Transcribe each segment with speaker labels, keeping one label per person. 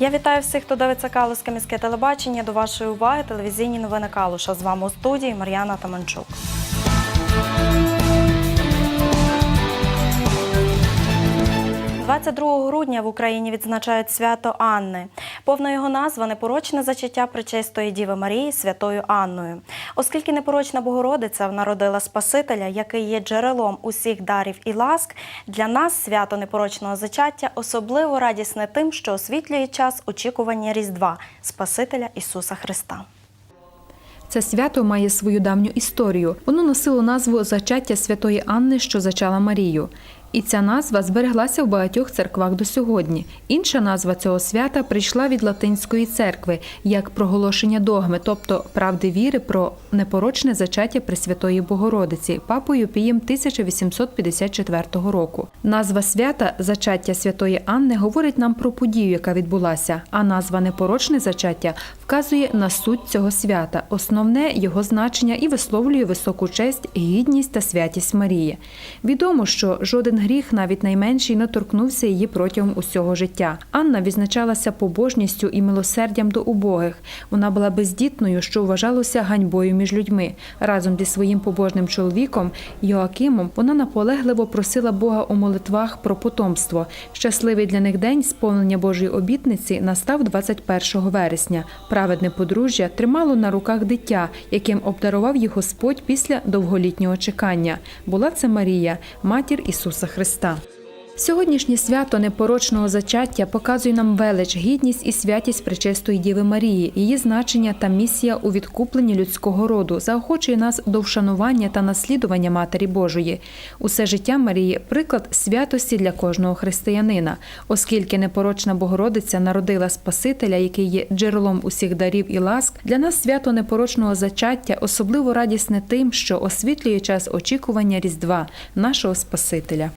Speaker 1: Я вітаю всіх, хто дивиться Калузьке міське телебачення. До вашої уваги телевізійні новини Калуша. З вами у студії Мар'яна Таманчук. – 22 грудня в Україні відзначають свято Анни. Повна його назва непорочне зачаття Пречистої Діви Марії Святою Анною. Оскільки непорочна Богородиця народила Спасителя, який є джерелом усіх дарів і ласк, для нас свято непорочного зачаття особливо радісне тим, що освітлює час очікування Різдва Спасителя Ісуса Христа.
Speaker 2: Це свято має свою давню історію. Воно носило назву Зачаття святої Анни, що зачала Марію. І ця назва збереглася в багатьох церквах до сьогодні. Інша назва цього свята прийшла від латинської церкви як проголошення догми, тобто правди віри про непорочне зачаття Пресвятої Богородиці папою Пієм 1854 року. Назва свята Зачаття святої Анни говорить нам про подію, яка відбулася, а назва непорочне зачаття вказує на суть цього свята, основне його значення і висловлює високу честь, гідність та святість Марії. Відомо, що жоден гріх, навіть найменший, не торкнувся її протягом усього життя. Анна відзначалася побожністю і милосердям до убогих. Вона була бездітною, що вважалося ганьбою між людьми. Разом зі своїм побожним чоловіком Йоакимом вона наполегливо просила Бога у молитвах про потомство. Щасливий для них день сповнення Божої обітниці настав 21 вересня. Праведне подружжя тримало на руках дитя, яким обдарував їх Господь після довголітнього чекання. Була це Марія, матір Ісуса Христа. Сьогоднішнє свято непорочного зачаття показує нам велич, гідність і святість Пречистої Діви Марії, її значення та місія у відкупленні людського роду заохочує нас до вшанування та наслідування Матері Божої. Усе життя Марії приклад святості для кожного християнина, оскільки непорочна Богородиця народила Спасителя, який є джерелом усіх дарів і ласк. Для нас свято непорочного зачаття особливо радісне тим, що освітлює час очікування Різдва, нашого Спасителя.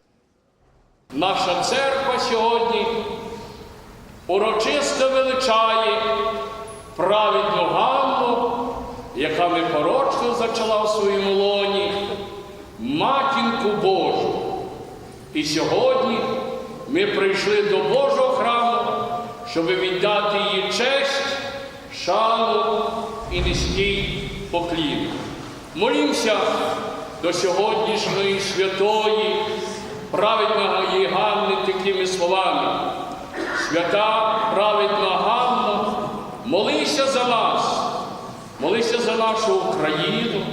Speaker 3: Наша церква сьогодні урочисто величає праведну Ганну, яка непорочно зачала у своєму лоні матінку Божу. І сьогодні ми прийшли до Божого храму, щоб віддати їй честь, шану і низький поклін. Молімося до сьогоднішньої святої праведної Ганни такими словами. Свята праведна Ганна, молися за нас, молися за нашу Україну,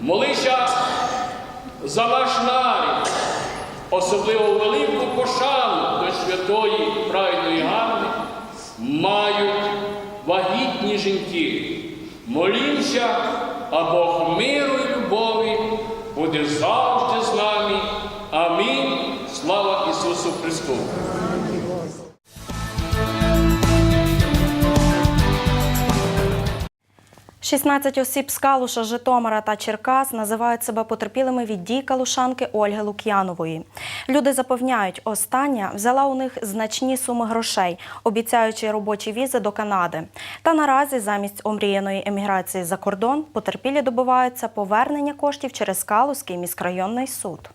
Speaker 3: молися за наш нарід, особливо велику пошану до святої праведної Ганни мають вагітні жінки. Молімося, а Бог миру і любові буде завжди з нами. Амінь. Слава Ісусу Христу!
Speaker 1: 16 осіб з Калуша, Житомира та Черкас називають себе потерпілими від дій калушанки Ольги Лук'янової. Люди запевняють, остання взяла у них значні суми грошей, обіцяючи робочі візи до Канади. Та наразі замість омріяної еміграції за кордон потерпілі добиваються повернення коштів через Калузький міськрайонний суд.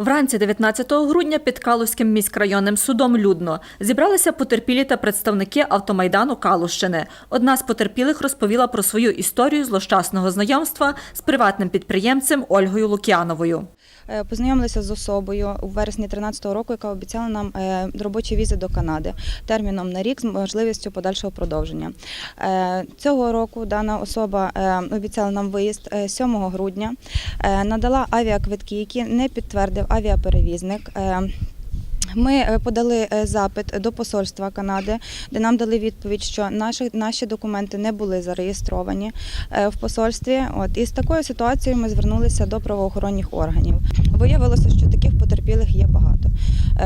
Speaker 4: Вранці 19 грудня під Калузьким міськрайонним судом людно зібралися потерпілі та представники автомайдану Калущини. Одна з потерпілих розповіла про свою історію злощасного знайомства з приватним підприємцем Ольгою Лук'яновою.
Speaker 5: Е, Познайомилися з особою у вересні 2013 року, яка обіцяла нам е, робочі візи до Канади терміном на рік з можливістю подальшого продовження. Е, Цього року дана особа обіцяла нам виїзд е, 7 грудня, надала авіаквитки, які не підтвердив авіаперевізник. Ми е, подали е, запит до посольства Канади, де нам дали відповідь, що наші, наші документи не були зареєстровані е, в посольстві. От і з такою ситуацією ми звернулися до правоохоронних органів. Виявилося, що таких потерпілих є багато.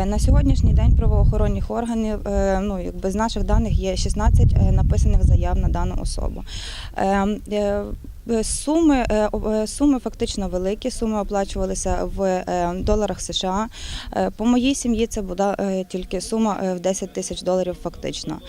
Speaker 5: На сьогоднішній день правоохоронних органів, ну якби з наших даних є 16 е, написаних заяв на дану особу. Е, Суми, е, е, суми фактично великі. Суми оплачувалися в доларах США. По моїй сім'ї це була тільки сума в 10 тисяч доларів фактично.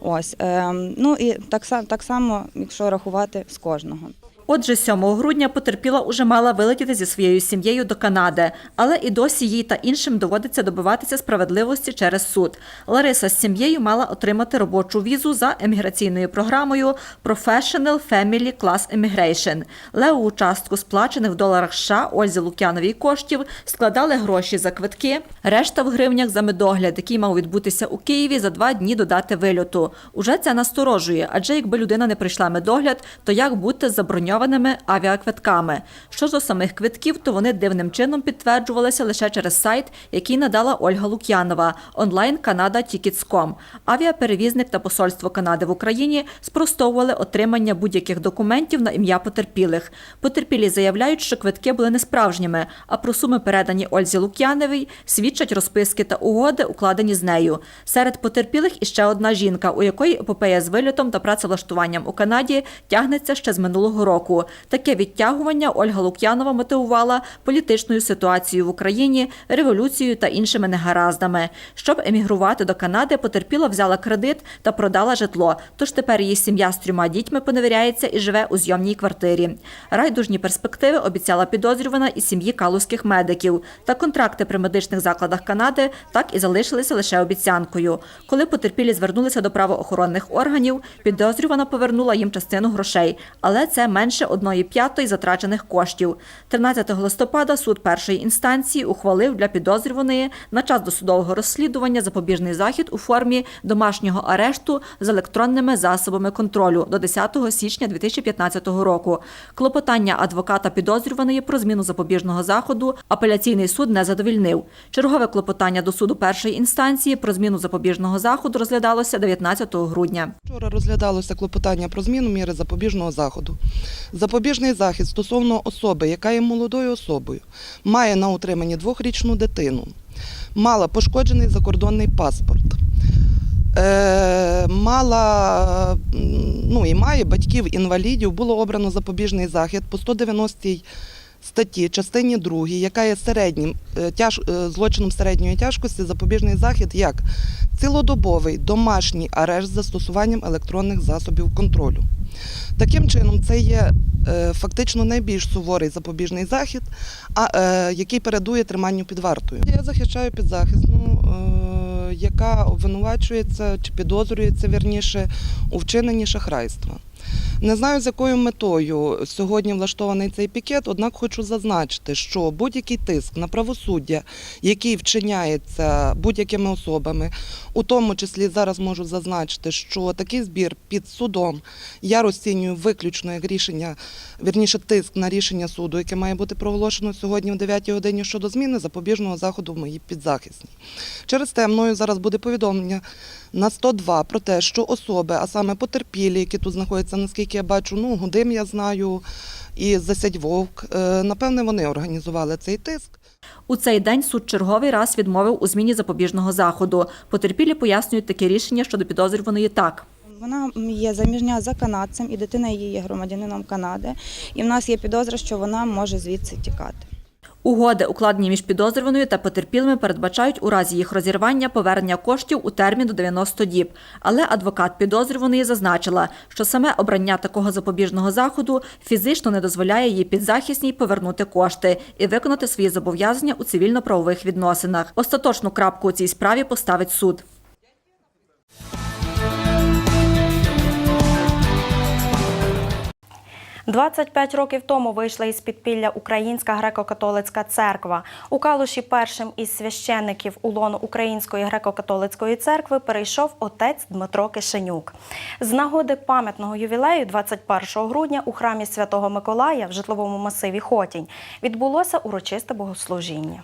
Speaker 5: Ось. е, Ну і так, са- так само, якщо рахувати з кожного.
Speaker 4: Отже, 7 грудня потерпіла уже мала вилетіти зі своєю сім'єю до Канади, але і досі їй та іншим доводиться добиватися справедливості через суд. Лариса з сім'єю мала отримати робочу візу за еміграційною програмою Professional Family Class Immigration. Леву частку сплачених в доларах США Ользі Лук'яновій коштів складали гроші за квитки, решта в гривнях за медогляд, який мав відбутися у Києві за два дні до дати вильоту. Уже це насторожує, адже якби людина не прийшла медогляд, то як бути з заброньованими авіаквитками? Що до самих квитків, то вони дивним чином підтверджувалися лише через сайт, який надала Ольга Лук'янова онлайн Канада Tickets.com. Авіаперевізник та посольство Канади в Україні спростовували отримання будь-яких документів на ім'я потерпілих. Потерпілі заявляють, що квитки були несправжніми, а про суми передані Ользі Лук'яновій свідчать розписки та угоди, укладені з нею. Серед потерпілих іще одна жінка, у якої епопея з вильотом та працевлаштуванням у Канаді тягнеться ще з минулого року. Таке відтягування Ольга Лук'янова мотивувала політичною ситуацією в Україні, революцією та іншими негараздами. Щоб емігрувати до Канади, потерпіла взяла кредит та продала житло. Тож тепер її сім'я з трьома дітьми поневіряється і живе у зйомній квартирі. Райдужні перспективи обіцяла підозрювана і сім'ї калузьких медиків. Та контракти при медичних закладах Канади так і залишилися лише обіцянкою. Коли потерпілі звернулися до правоохоронних органів, підозрювана повернула їм частину грошей, але це менше одної п'ятої затрачених коштів. 13 листопада суд першої інстанції ухвалив для підозрюваної на час досудового розслідування запобіжний захід у формі домашнього арешту з електронними засобами контролю до 10 січня 2015 року. Клопотання адвоката підозрюваної про зміну запобіжного заходу апеляційний суд не задовільнив. Чергове клопотання до суду першої інстанції про зміну запобіжного заходу розглядалося 19 грудня.
Speaker 6: Вчора розглядалося клопотання про зміну міри запобіжного заходу. Запобіжний захід стосовно особи, яка є молодою особою, має на утриманні двохрічну дитину, мала пошкоджений закордонний паспорт, е, мала ну, і має батьків інвалідів, було обрано запобіжний захід по 190 статті, частині 2, яка є середнім е, тяж, е, злочином середньої тяжкості, запобіжний захід як цілодобовий домашній арешт з застосуванням електронних засобів контролю. Таким чином, це є е, фактично найбільш суворий запобіжний захід, який передує триманню під вартою. Я захищаю підзахисну, яка обвинувачується чи підозрюється вірніше у вчиненні шахрайства. Не знаю, з якою метою сьогодні влаштований цей пікет, однак хочу зазначити, що будь-який тиск на правосуддя, який вчиняється будь-якими особами, у тому числі зараз можу зазначити, що такий збір під судом я розцінюю виключно як рішення, вірніше тиск на рішення суду, яке має бути проголошено сьогодні в 9 годині щодо зміни запобіжного заходу в моїй підзахисній. Через те мною зараз буде повідомлення на 102 про те, що особи, а саме потерпілі, які тут знаходяться, наскільки я бачу, ну Гудим я знаю, і Засядь Вовк, е, напевне, вони організували цей тиск.
Speaker 4: У цей день суд черговий раз відмовив у зміні запобіжного заходу. Потерпілі пояснюють таке рішення щодо підозрюваної так.
Speaker 5: Вона є заміжня за канадцем, і дитина її є громадянином Канади. І в нас є підозра, що вона може звідси тікати.
Speaker 4: Угоди, укладені між підозрюваною та потерпілими, передбачають у разі їх розірвання повернення коштів у термін до 90 діб. Але адвокат підозрюваної зазначила, що саме обрання такого запобіжного заходу фізично не дозволяє їй підзахисній повернути кошти і виконати свої зобов'язання у цивільно-правових відносинах. Остаточну крапку у цій справі поставить суд.
Speaker 1: – 25 років тому вийшла із підпілля Українська греко-католицька церква. У Калуші першим із священників улону Української греко-католицької церкви перейшов отець Дмитро Кишенюк. З нагоди пам'ятного ювілею 21 грудня у храмі Святого Миколая в житловому масиві Хотінь відбулося урочисте богослужіння.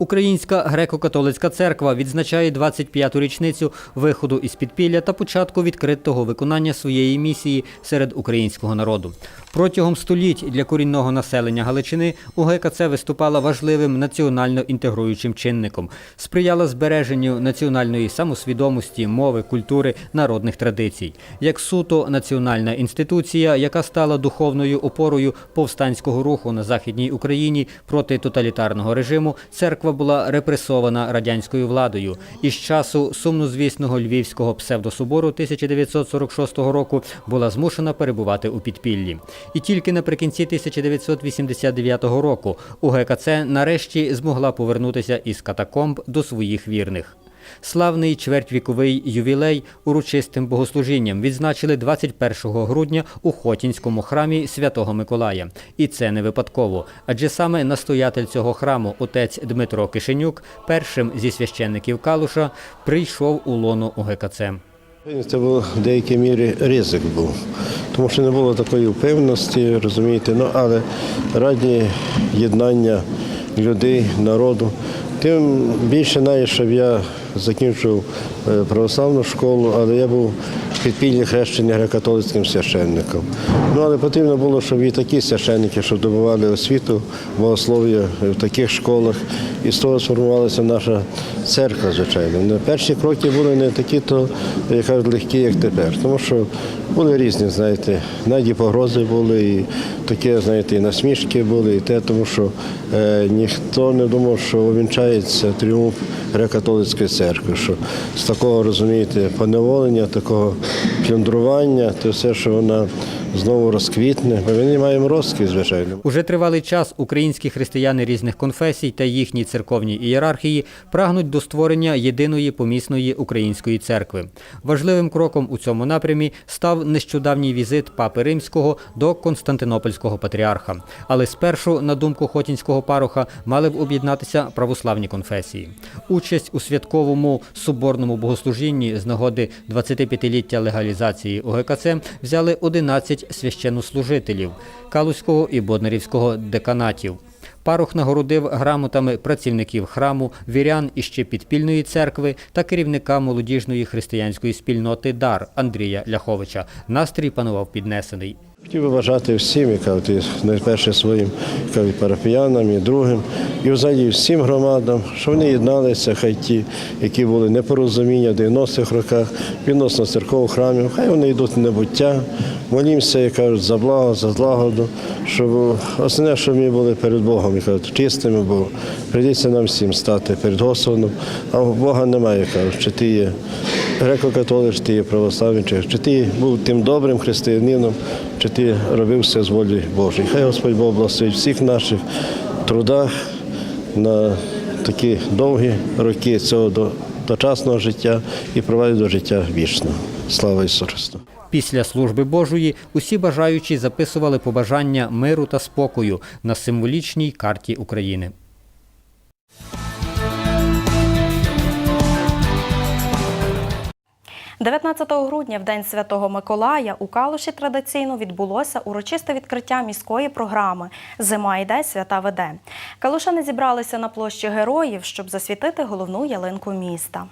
Speaker 7: Українська греко-католицька церква відзначає 25-ту річницю виходу із підпілля та початку відкритого виконання своєї місії серед українського народу. Протягом століть для корінного населення Галичини УГКЦ виступала важливим національно інтегруючим чинником, сприяла збереженню національної самосвідомості, мови, культури, народних традицій. Як суто національна інституція, яка стала духовною опорою повстанського руху на Західній Україні проти тоталітарного режиму, церква церква була репресована радянською владою. І з часу сумнозвісного львівського псевдособору 1946 року була змушена перебувати у підпіллі. І тільки наприкінці 1989 року УГКЦ нарешті змогла повернутися із катакомб до своїх вірних. Славний чвертьвіковий ювілей урочистим богослужінням відзначили 21 грудня у Хотінському храмі Святого Миколая. І це не випадково, адже саме настоятель цього храму, отець Дмитро Кишенюк, першим зі священників Калуша, прийшов у лоно УГКЦ.
Speaker 8: Це був в деякій мірі ризик був, тому що не було такої впевненості, розумієте, ну але раді єднання людей, народу. Тим більше навіть, щоб я закінчив е, православну школу, але я був підпільний хрещений греко-католицьким священником. Ну, але потрібно було, щоб і такі священники, щоб добували освіту, богослов'я в таких школах. І з того сформувалася наша церква, звичайно. Перші кроки були не такі, то як кажуть, легкі, як тепер. Тому що були різні, знаєте, навіть погрози були, і таке, знаєте, і насмішки були, і те, тому що е, ніхто не думав, що увінчається тріумф греко-католицької церкви, що з такого, розумієте, поневолення, такого плюндрування, то все, що вона знову розквітне. Ми не маємо розквіт, звичайно.
Speaker 7: Уже тривалий час українські християни різних конфесій та їхні церковні ієрархії прагнуть до створення єдиної помісної української церкви. Важливим кроком у цьому напрямі став нещодавній візит папи римського до Константинопольського патріарха. Але спершу, на думку хотінського пароха, мали б об'єднатися православні конфесії. Участь у святковому соборному богослужінні з нагоди 25-ліття легалізації ОГКЦ взяли 11 священнослужителів Калузького і Боднарівського деканатів. Парух нагородив грамотами працівників храму, вірян іще підпільної церкви та керівника молодіжної християнської спільноти Дар Андрія Ляховича. Настрій панував піднесений.
Speaker 8: Хотів би бажати всім, яка найперше своїм парафіянам, і другим, і взагалі всім громадам, що вони єдналися, хай ті, які були непорозуміння в 90-х роках відносно церков, храмів, хай вони йдуть в небуття. Молімося, як кажуть, за благо, за злагоду, щоб основне, щоб ми були перед Богом, як кажуть, чистими, бо прийдеться нам всім стати перед Господом, а Бога немає, кажуть, чи ти є греко-католик, чи ти є православний, чи ти був тим добрим християнином, чи ти робив все з волі Божої. Хай Господь Бог благословить всіх наших трудах на такі довгі роки цього до- дочасного життя і провадить до життя вічного. Слава Ісусу Христу!
Speaker 7: Після служби Божої усі бажаючі записували побажання миру та спокою на символічній карті України.
Speaker 1: 19 грудня, в день Святого Миколая, у Калуші традиційно відбулося урочисте відкриття міської програми Зима йде, свята веде. Калушани зібралися на площі героїв, щоб засвітити головну ялинку міста.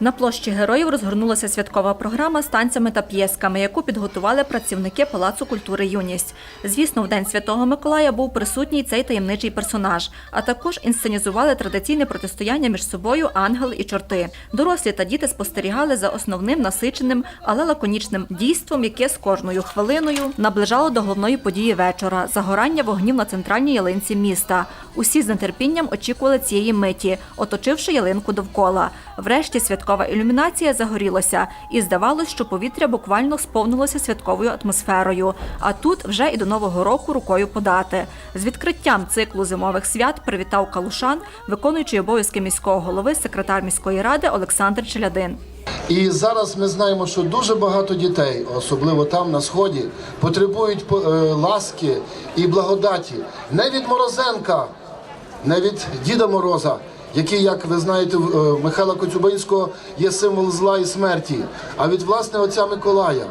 Speaker 4: На площі героїв розгорнулася святкова програма з танцями та п'єсками, яку підготували працівники Палацу культури Юність. Звісно, в день Святого Миколая був присутній цей таємничий персонаж, а також інсценізували традиційне протистояння між собою ангел і чорти. Дорослі та діти спостерігали за основним насиченим, але лаконічним дійством, яке з кожною хвилиною наближало до головної події вечора загорання вогнів на центральній ялинці міста. Усі з нетерпінням очікували цієї миті, оточивши ялинку довкола. Врешті святкова ілюмінація загорілася, і здавалось, що повітря буквально сповнилося святковою атмосферою. А тут вже і до нового року рукою подати. З відкриттям циклу зимових свят привітав Калушан, виконуючий обов'язки міського голови, секретар міської ради Олександр Челядин.
Speaker 9: І зараз ми знаємо, що дуже багато дітей, особливо там на сході, потребують е, ласки і благодаті не від Морозенка, не від Діда Мороза, який, як ви знаєте, е, Михайла Коцюбинського є символ зла і смерті, а від власне отця Миколая.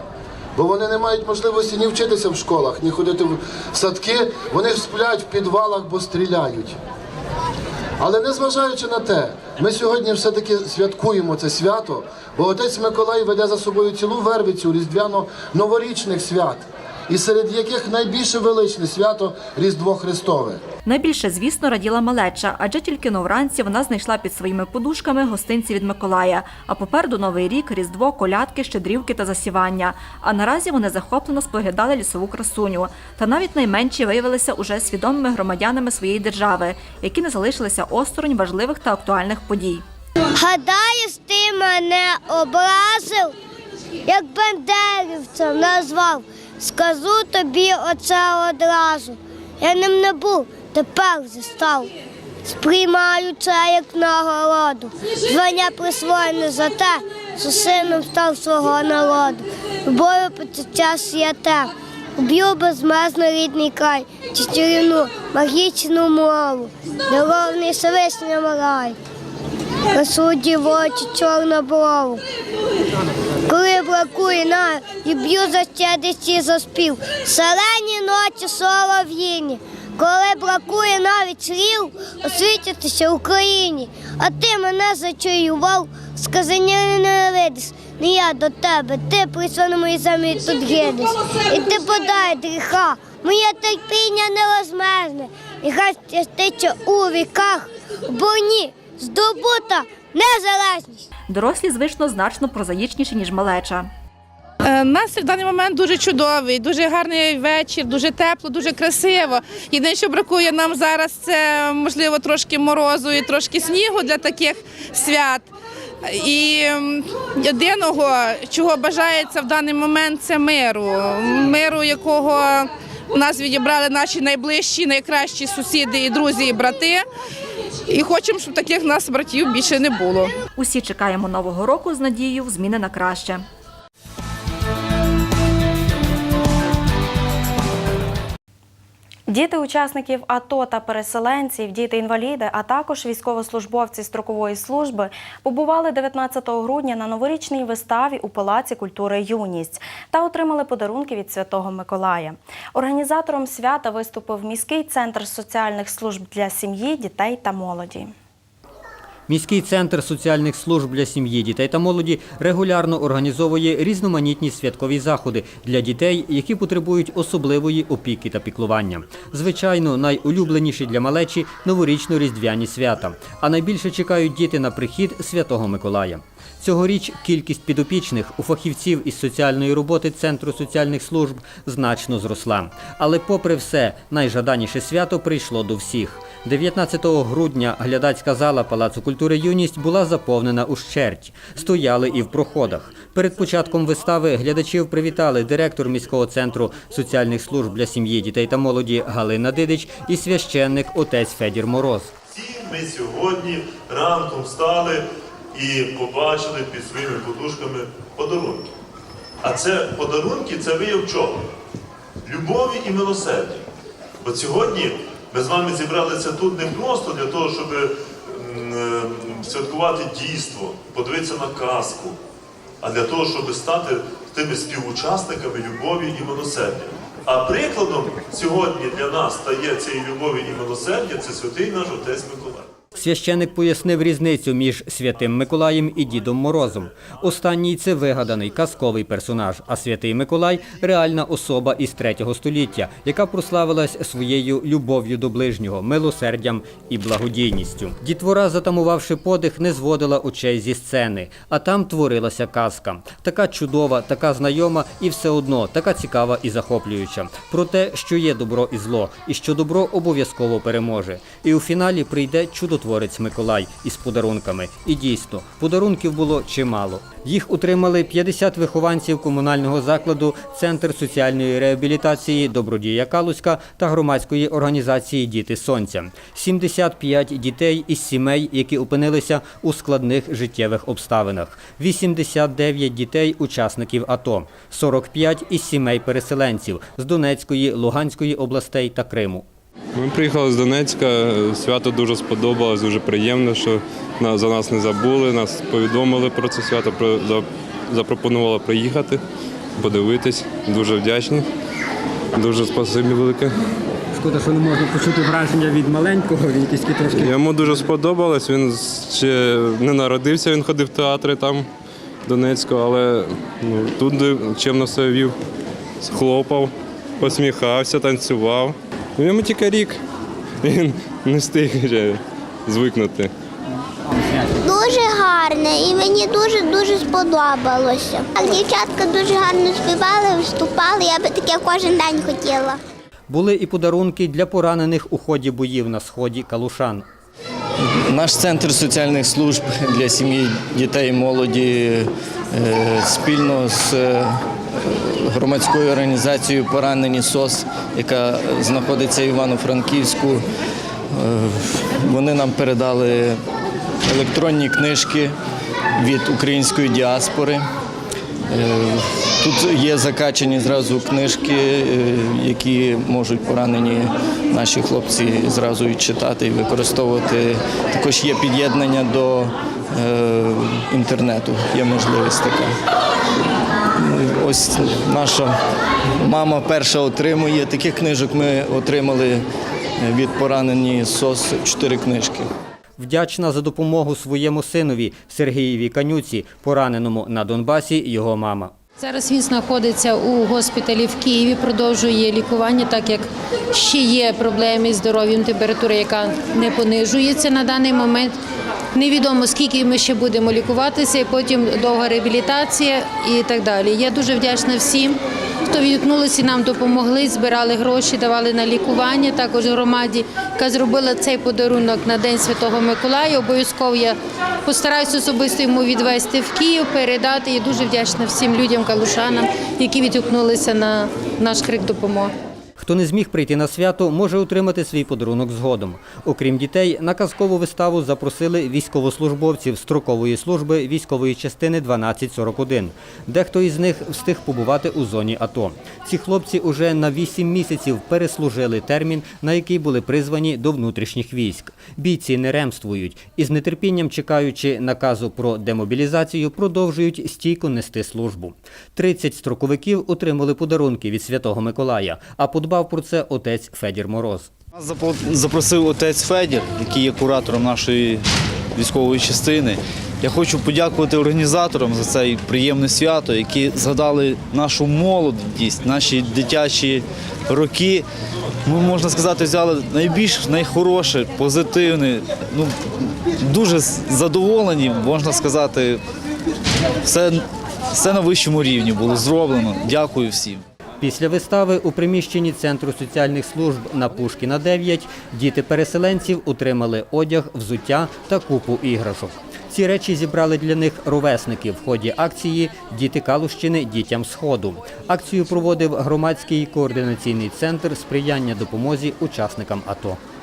Speaker 9: Бо вони не мають можливості ні вчитися в школах, ні ходити в садки. Вони сплять в підвалах, бо стріляють. Але незважаючи на те, ми сьогодні все-таки святкуємо це свято, бо отець Миколай веде за собою цілу вервицю різдвяно-новорічних свят. І серед яких найбільше величне свято Різдво Христове.
Speaker 4: Найбільше, звісно, раділа малеча, адже тільки но вранці вона знайшла під своїми подушками гостинці від Миколая. А попереду новий рік, різдво, колядки, щедрівки та засівання. А наразі вони захоплено споглядали лісову красуню. Та навіть найменші виявилися уже свідомими громадянами своєї держави, які не залишилися осторонь важливих та актуальних подій.
Speaker 10: Гадаєш, ти мене образив, як бандерівцем назвав. Скажу тобі оце одразу. Я ним не був, тепер вже став. Сприймаю це як нагороду. Звання присвоєне за те, що сином став свого народу. Любою почуття святе. Уб'ю безмезно рідний край, чи чарівну магічну мову, дорогний Всевишньому рай. Посуді в очі чорноброву. Коли бракує на і б'ю за щедрість за спів. Селені ночі солов'їні. Коли бракує навіть слів, освітитися Україні. А ти мене зачаював, сказання не видиш. Не я до тебе, ти на моїй землі тут гидиш. І ти подай гріха, моє терпіння невозмежне. І хай щастить у віках, бо ні, здобута незалежність.
Speaker 4: Дорослі, звично, значно прозаїчніші, ніж малеча.
Speaker 11: Е, Настрій в даний момент дуже чудовий, дуже гарний вечір, дуже тепло, дуже красиво. Єдине, що бракує нам зараз, це можливо трошки морозу і трошки снігу для таких свят. І єдиного, чого бажається в даний момент, це миру. Миру, якого у нас відібрали наші найближчі, найкращі сусіди і друзі, і брати. І хочемо, щоб таких нас братів більше не було.
Speaker 4: Усі чекаємо нового року з надією в зміни на краще.
Speaker 1: Діти учасників АТО та переселенців, діти-інваліди, а також військовослужбовці строкової служби побували 19 грудня на новорічній виставі у Палаці культури Юність та отримали подарунки від Святого Миколая. Організатором свята виступив міський центр соціальних служб для сім'ї, дітей та молоді.
Speaker 7: Міський центр соціальних служб для сім'ї, дітей та молоді регулярно організовує різноманітні святкові заходи для дітей, які потребують особливої опіки та піклування. Звичайно, найулюбленіші для малечі новорічно-різдвяні свята, а найбільше чекають діти на прихід Святого Миколая. Цьогоріч кількість підопічних у фахівців із соціальної роботи Центру соціальних служб значно зросла. Але попри все, найжаданіше свято прийшло до всіх. 19 грудня глядацька зала Палацу культури Юність була заповнена ущерть. Стояли і в проходах. Перед початком вистави глядачів привітали директор міського центру соціальних служб для сім'ї, дітей та молоді Галина Дидич і священник отець Федір Мороз.
Speaker 12: Всі ми сьогодні ранком встали і побачили під своїми подушками подарунки. А це подарунки це вияв чого? Любові і милосердя. Бо сьогодні ми з вами зібралися тут не просто для того, щоб святкувати дійство, подивитися на казку, а для того, щоб стати тими співучасниками любові і милосердя. А прикладом сьогодні для нас стає цієї любові і милосердя це святий наш Отець Миколай.
Speaker 7: Священик пояснив різницю між святим Миколаєм і Дідом Морозом. Останній це вигаданий казковий персонаж, а святий Миколай реальна особа із третього століття, яка прославилась своєю любов'ю до ближнього, милосердям і благодійністю. Дітвора, затамувавши подих, не зводила очей зі сцени, а там творилася казка. Така чудова, така знайома і все одно така цікава і захоплююча. Про те, що є добро і зло, і що добро обов'язково переможе. І у фіналі прийде чудотворець Миколай із подарунками. І дійсно, подарунків було чимало. Їх отримали 50 вихованців комунального закладу Центр соціальної реабілітації Добродія Калуська та громадської організації Діти Сонця. 75 дітей із сімей, які опинилися у складних життєвих обставинах. 89 дітей учасників АТО, 45 із сімей переселенців з Донецької, Луганської областей та Криму.
Speaker 13: Ми приїхали з Донецька. Свято дуже сподобалось, дуже приємно, що за нас не забули. Нас повідомили про це свято, запропонували приїхати, подивитись. Дуже вдячні. Дуже спасибі велике.
Speaker 7: Шкода, що не можна почути враження від маленького, він якийсь трошки
Speaker 13: Йому дуже сподобалось. Він ще не народився, він ходив в театри там в Донецьку, але ну, тут чимно себе вів, хлопав, посміхався, танцював. Йому тільки рік. Він не встиг ще звикнути.
Speaker 10: Дуже гарне і мені дуже дуже сподобалося. Дівчатка дуже гарно співали, виступали. Я би таке кожен день хотіла.
Speaker 7: Були і подарунки для поранених у ході боїв на сході Калушан.
Speaker 14: Наш центр соціальних служб для сім'ї, дітей і молоді е, спільно з е, громадською організацією Поранені СОС, яка знаходиться в Івано-Франківську. е, Вони нам передали електронні книжки від української діаспори. Е, Тут є закачані зразу книжки, е, які можуть поранені наші хлопці зразу і читати і використовувати. Також є під'єднання до інтернету, є можливість така. Ось наша мама перша отримує. Таких книжок ми отримали від поранені СОС чотири книжки.
Speaker 7: Вдячна за допомогу своєму синові Сергієві Канюці, пораненому на Донбасі, його мама.
Speaker 15: Зараз він знаходиться у госпіталі в Києві, продовжує лікування, так як ще є проблеми з здоров'ям, температура, яка не понижується на даний момент. Невідомо скільки ми ще будемо лікуватися, і потім довга реабілітація і так далі. Я дуже вдячна всім, хто відгукнулися нам допомогли, збирали гроші, давали на лікування. Також громаді, яка зробила цей подарунок на День Святого Миколая. Обов'язково я постараюся особисто йому відвести в Київ, передати. І дуже вдячна всім людям, калушанам, які відгукнулися на наш крик допомоги.
Speaker 7: Хто не зміг прийти на свято, може отримати свій подарунок згодом. Окрім дітей, на казкову виставу запросили військовослужбовців строкової служби військової частини 1241. Дехто із них встиг побувати у зоні АТО. Ці хлопці уже на 8 місяців переслужили термін, на який були призвані до внутрішніх військ. Бійці не ремствують і з нетерпінням чекаючи наказу про демобілізацію, продовжують стійко нести службу. 30 строковиків отримали подарунки від Святого Миколая, а подбав про це отець Федір Мороз.
Speaker 16: Нас запросив отець Федір, який є куратором нашої військової частини. Я хочу подякувати організаторам за це приємне свято, які згадали нашу молодість, наші дитячі роки. Ми, можна сказати, взяли найбільш найхороше, позитивне. Ну, дуже задоволені, можна сказати, все, все на вищому рівні було зроблено. Дякую всім.
Speaker 7: Після вистави у приміщенні Центру соціальних служб на Пушкіна 9 діти переселенців отримали одяг, взуття та купу іграшок. Ці речі зібрали для них ровесники в ході акції Діти Калущини дітям Сходу. Акцію проводив громадський координаційний центр сприяння допомозі учасникам АТО.
Speaker 1: –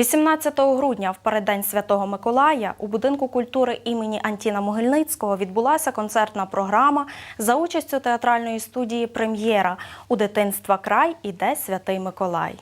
Speaker 1: 18 грудня, в переддень Святого Миколая, у будинку культури імені Антіна Могильницького відбулася концертна програма за участю театральної студії Прем'єра у дитинства край іде Святий Миколай.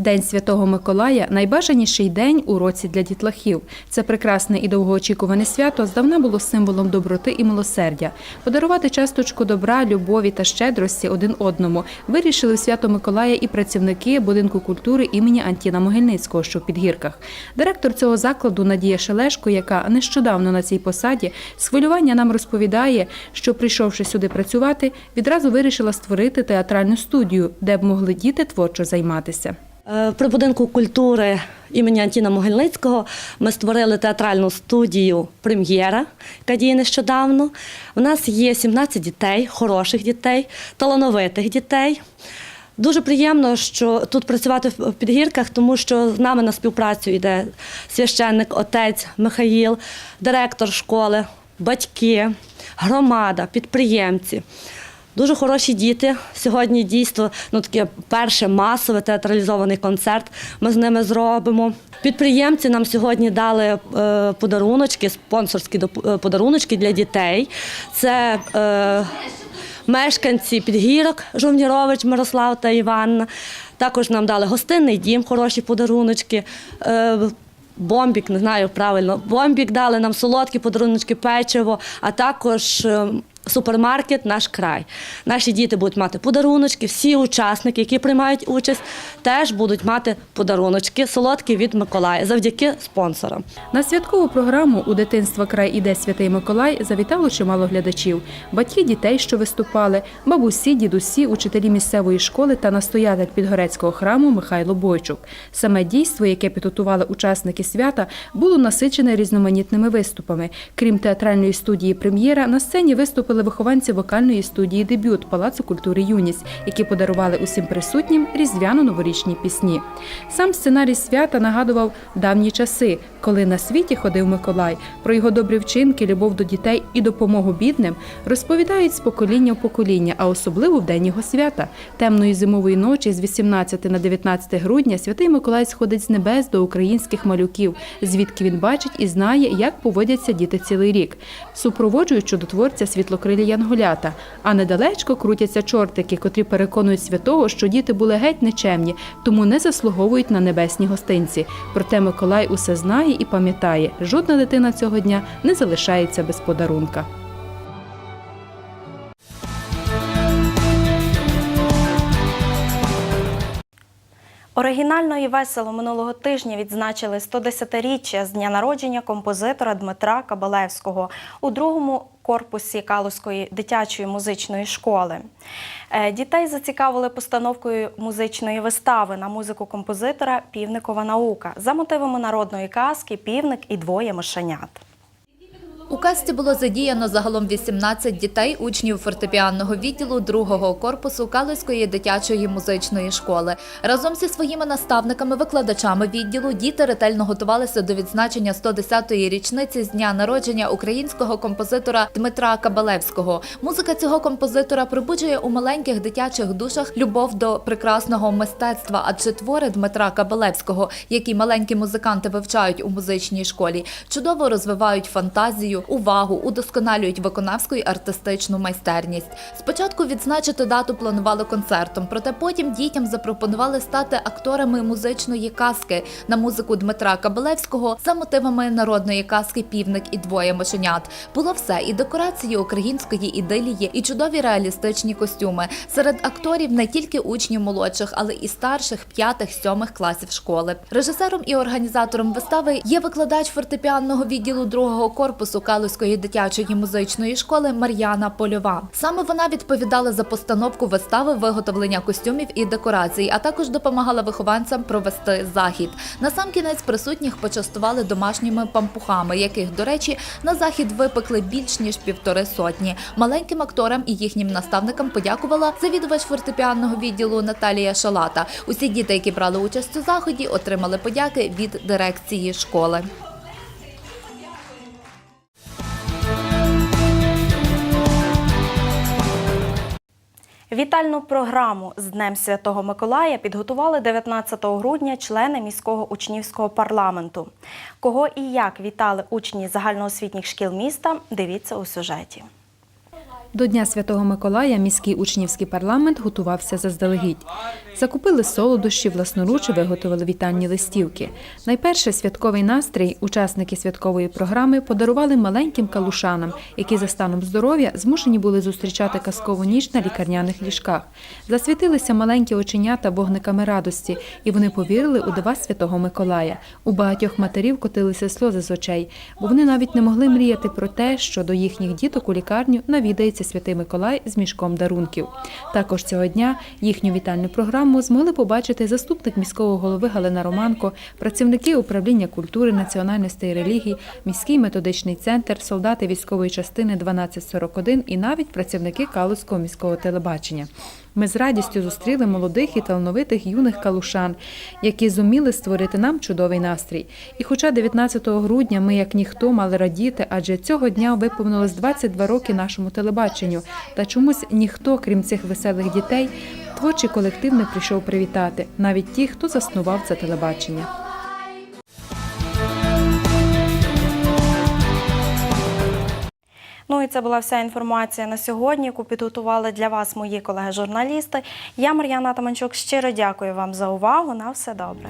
Speaker 2: День Святого Миколая найбажаніший день у році для дітлахів. Це прекрасне і довгоочікуване свято здавна було символом доброти і милосердя. Подарувати часточку добра, любові та щедрості один одному вирішили у свято Миколая і працівники будинку культури імені Антіна Могильницького, що в підгірках. Директор цього закладу Надія Шелешко, яка нещодавно на цій посаді, з хвилювання нам розповідає, що прийшовши сюди працювати, відразу вирішила створити театральну студію, де б могли діти творчо займатися.
Speaker 17: Е, При будинку культури імені Антіна Могильницького ми створили театральну студію Прем'єра, яка діє нещодавно. У нас є 17 дітей, хороших дітей, талановитих дітей. Дуже приємно, що тут працювати в підгірках, тому що з нами на співпрацю йде священник, отець Михаїл, директор школи, батьки, громада, підприємці. Дуже хороші діти. Сьогодні дійство ну таке перше масове театралізований концерт. Ми з ними зробимо. Підприємці нам сьогодні дали е, подаруночки, спонсорські е, подаруночки для дітей. Це е, мешканці підгірок Жовнірович, Мирослав та Іванна. Також нам дали гостинний дім, хороші подаруночки. Е, Бомбік, не знаю правильно. Бомбік дали нам солодкі подаруночки, печиво, а також е, супермаркет наш край. Наші діти будуть мати подаруночки, всі учасники, які приймають участь, теж будуть мати подаруночки солодкі від Миколая завдяки спонсорам.
Speaker 2: На святкову програму у дитинства край іде Святий Миколай завітало чимало глядачів, батьки дітей, що виступали, бабусі, дідусі, учителі місцевої школи та настоятель Підгорецького храму Михайло Бойчук. Саме дійство, яке підготували учасники свята, було насичене різноманітними виступами. Крім театральної студії прем'єра, на сцені виступили вихованці вокальної студії Дебют Палацу культури Юність, які подарували усім присутнім різдвяно-новорічні пісні. Сам сценарій свята нагадував давні часи, коли на світі ходив Миколай. Про його добрі вчинки, любов до дітей і допомогу бідним розповідають з покоління в покоління, а особливо в день його свята. Темної зимової ночі з 18 на 19 грудня святий Миколай сходить з небес до українських малюків, звідки він бачить і знає, як поводяться діти цілий рік. Супроводжують чудотворця світлокрилі янголята, а недалечко крутяться чортики, котрі переконують святого, що діти були геть нечемні, тому не заслуговують на небесні гостинці. Проте Миколай усе знає і пам'ятає, жодна дитина цього дня не залишається без подарунка.
Speaker 1: Оригінально і весело минулого тижня відзначили 110-річчя з дня народження композитора Дмитра Кабалевського у другому корпусі Калузької дитячої музичної школи. Е, Дітей зацікавили постановкою музичної вистави на музику композитора Півникова наука за мотивами народної казки Півник і двоє мишенят.
Speaker 18: У касті було задіяно загалом 18 дітей, учнів фортепіанного відділу другого корпусу Калузької дитячої музичної школи. Разом зі своїми наставниками, викладачами відділу діти ретельно готувалися до відзначення 110-ї річниці з дня народження українського композитора Дмитра Кабалевського. Музика цього композитора пробуджує у маленьких дитячих душах любов до прекрасного мистецтва, адже твори Дмитра Кабалевського, які маленькі музиканти вивчають у музичній школі, чудово розвивають фантазію, увагу, удосконалюють виконавську і артистичну майстерність. Спочатку відзначити дату планували концертом, проте потім дітям запропонували стати акторами музичної казки на музику Дмитра Кабалевського за мотивами народної казки Півник і двоє мишенят. Було все і декорації української ідилії, і чудові реалістичні костюми. Серед акторів не тільки учнів молодших, але і старших п'ятих, сьомих класів школи. Режисером і організатором вистави є викладач фортепіанного відділу другого корпусу Калузької дитячої музичної школи Мар'яна Польова. Саме вона відповідала за постановку вистави, виготовлення костюмів і декорацій, а також допомагала вихованцям провести захід. Насамкінець присутніх почастували домашніми пампухами, яких, до речі, на захід випекли більш ніж півтори сотні. Маленьким акторам і їхнім наставникам подякувала завідувач фортепіанного відділу Наталія Шалата. Усі діти, які брали участь у заході, отримали подяки від дирекції школи.
Speaker 1: Вітальну програму з Днем Святого Миколая підготували 19 грудня члени міського учнівського парламенту. Кого і як вітали учні загальноосвітніх шкіл міста, дивіться у сюжеті.
Speaker 2: До Дня Святого Миколая міський учнівський парламент готувався заздалегідь. Закупили солодощі, власноруч виготовили вітальні листівки. Найперше святковий настрій учасники святкової програми подарували маленьким калушанам, які за станом здоров'я змушені були зустрічати казкову ніч на лікарняних ліжках. Засвітилися маленькі оченята вогниками радості, і вони повірили у дива Святого Миколая. У багатьох матерів котилися сльози з очей, бо вони навіть не могли мріяти про те, що до їхніх діток у лікарню навідається Святий Миколай з мішком дарунків. Також цього дня їхню вітальну програму змогли побачити заступник міського голови Галина Романко, працівники управління культури, національностей і релігій, міський методичний центр, солдати військової частини 1241 і навіть працівники Калузького міського телебачення. Ми з радістю зустріли молодих і талановитих юних калушан, які зуміли створити нам чудовий настрій. І хоча 19 грудня ми, як ніхто, мали радіти, адже цього дня виповнилось 22 роки нашому телебаченню, та чомусь ніхто, крім цих веселих дітей, творчий колектив не прийшов привітати, навіть ті, хто заснував це телебачення.
Speaker 1: Ну і це була вся інформація на сьогодні, яку підготували для вас мої колеги-журналісти. Я Мар'яна Таманчук. Щиро дякую вам за увагу. На все добре.